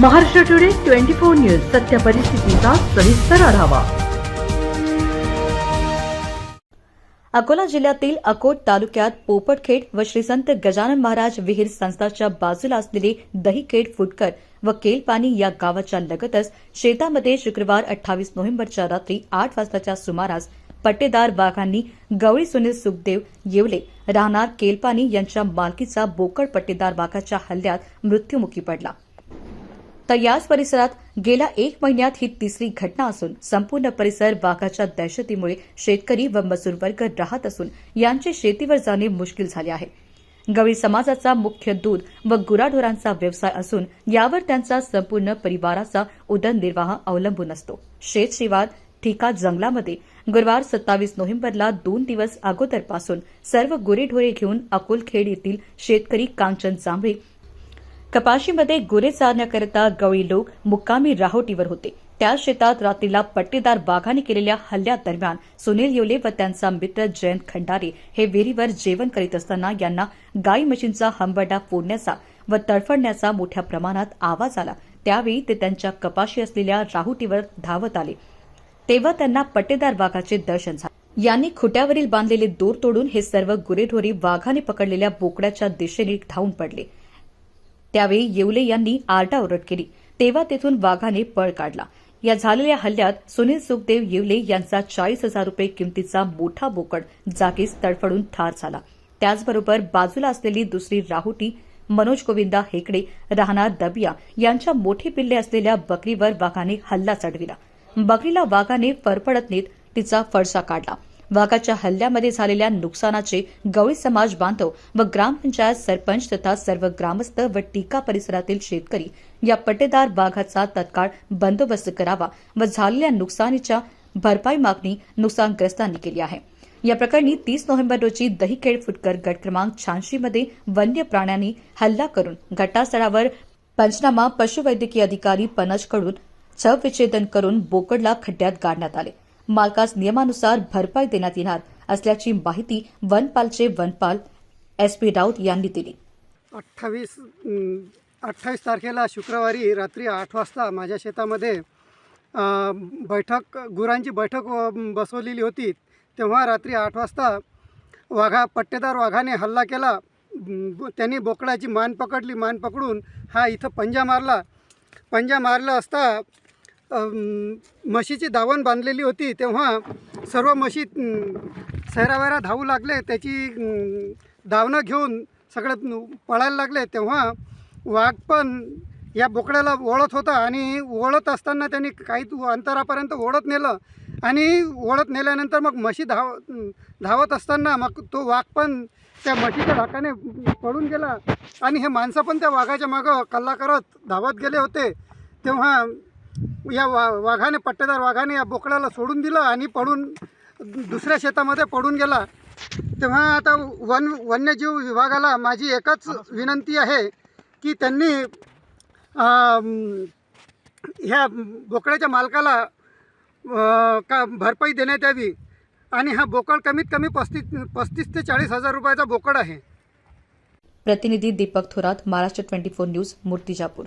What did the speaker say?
Maharashtra today twenty four news सत्य परिस्थितीचा सविस्तर आढावा. अकोला जिल्ह्यातील अकोट तालुक्यात पोपटखेड व श्री संत गजानन महाराज विहीर संस्थाच्या बाजूला असलेले दहीखेड फुटकर व केलपाणी या गावाच्या लगतच शेतामध्ये शुक्रवार अठ्ठावीस नोव्हेंबरच्या रात्री आठ वाजताच्या सुमारास पट्टेदार वाघांनी गवळी सुनील सुखदेव येवले राहणार केलपाणी यांच्या मालकीचा बोकड पट्टेदार वाघाच्या हल्ल्यात मृत्युमुखी पडला. तर याच परिसरात गेल्या एक महिन्यात ही तिसरी घटना असून संपूर्ण परिसर वाघाच्या दहशतीमुळे शेतकरी व मजूर वर्ग राहत असून यांचे शेतीवर जाणे मुश्किल झाले आहे. गवळी समाजाचा मुख्य दूध व गुराढोरांचा व्यवसाय असून यावर त्यांचा संपूर्ण परिवाराचा उदरनिर्वाह अवलंबून असतो. शेतशिवार ठिका जंगलामध्ये गुरुवार सत्तावीस नोव्हेंबरला दोन दिवस अगोदरपासून सर्व गुरेढोरे घेऊन अकोलखेड येथील शेतकरी कांचन जांभळे कपाशीमध्ये गुरे चारण्याकरिता गवळी लोक मुक्कामी राहोटीवर होते. त्या शेतात रात्रीला पट्टेदार वाघाने केलेल्या हल्ल्यादरम्यान सुनील येवले व त्यांचा मित्र जयंत खंडारे हे विहिरीवर जेवण करीत असताना यांना गाई म्हशींचा हंबरडा फोडण्याचा व तडफडण्याचा मोठ्या प्रमाणात आवाज आला. त्यावेळी ते त्यांच्या कपाशी असलेल्या राहुटीवर धावत आले. तेव्हा त्यांना पट्टेदार वाघाचे दर्शन झाले. यांनी खुट्यावरील बांधलेले दोर तोडून हे सर्व गुरेढोरी वाघाने पकडलेल्या बोकड्याच्या दिशेने धावून पडले. त्यावेळी येवले यांनी आरडाओरड केली. तेव्हा तेथून वाघाने पळ काढला. या झालेल्या हल्ल्यात सुनील सुखदेव येवले यांचा चाळीस हजार रुपये किमतीचा मोठा बोकड जागीच तडफडून ठार झाला. त्याचबरोबर बाजूला असलेली दुसरी राहुटी मनोज गोविंदा हेकडे राहणार दबिया यांच्या मोठी पिल्ले असलेल्या बकरीवर वाघाने हल्ला चढविला. बकरीला वाघाने फरफडत नेत तिचा फडसा काढला. वाघाच्या हल्ल्यामध्ये झालेल्या नुकसानाचे गवळी समाज बांधव व ग्रामपंचायत सरपंच तथा सर्व ग्रामस्थ व टीका परिसरातील शेतकरी या पट्टेदार वाघाचा तत्काळ बंदोबस्त करावा व झालेल्या नुकसानीच्या भरपाई मागणी नुकसानग्रस्तांनी केली आहे. या प्रकरणी तीस नोव्हेंबर रोजी दहीखेड फुटकर गट क्रमांक शहाऐंशी वन्य प्राण्यांनी हल्ला करून घटनास्थळावर पंचनामा पशुवैद्यकीय अधिकारी पनजकडून शवविच्छेदन करून बोकडला खड्ड्यात गाडण्यात आले. मालकास नियमानुसार भरपाई देण्यात येणार असल्याची माहिती वनपालचे वनपाल एस पी राऊत यांनी दिली. अठ्ठावीस अठ्ठावीस तारखेला शुक्रवारी रात्री आठ वाजता माझ्या शेतामध्ये बैठक गुरांची बैठक बसवलेली होती. तेव्हा रात्री आठ वाजता वाघा पट्टेदार वाघाने हल्ला केला. त्यांनी बोकडाची मान पकडली. मान पकडून हा इथं पंजा मारला. पंजा मारला असता म्हशीची दावण बांधलेली होती तेव्हा सर्व म्हशी सैरावैरा धावू लागले त्याची दावणं धावणं घेऊन सगळ्यात पळायला लागले तेव्हा वाघ पण या बोकड्याला ओढत होता आणि ओढत असताना त्यांनी काही अंतरापर्यंत ओढत नेलं आणि ओढत नेल्यानंतर मग म्हशी धाव धावत असताना मग तो वाघ पण त्या म्हशीच्या धाकाने पडून गेला आणि हे माणसं पण त्या वाघाच्या मागं कल्ला करत धावत गेले होते. तेव्हा या वा वाघाने पट्टेदार वाघाने या बोकड्याला सोडून दिलं आणि पडून दुसऱ्या शेतामध्ये पडून गेला. तेव्हा आता वन वन्यजीव विभागाला माझी एकच विनंती आहे की त्यांनी ह्या बोकड्याच्या मालकाला का भरपाई देण्यात यावी. आणि हा बोकड कमीत कमी पस्तीस पस्तीस ते चाळीस हजार रुपयाचा बोकड आहे. प्रतिनिधी Deepak Thorat Maharashtra twenty four news Murtijapur.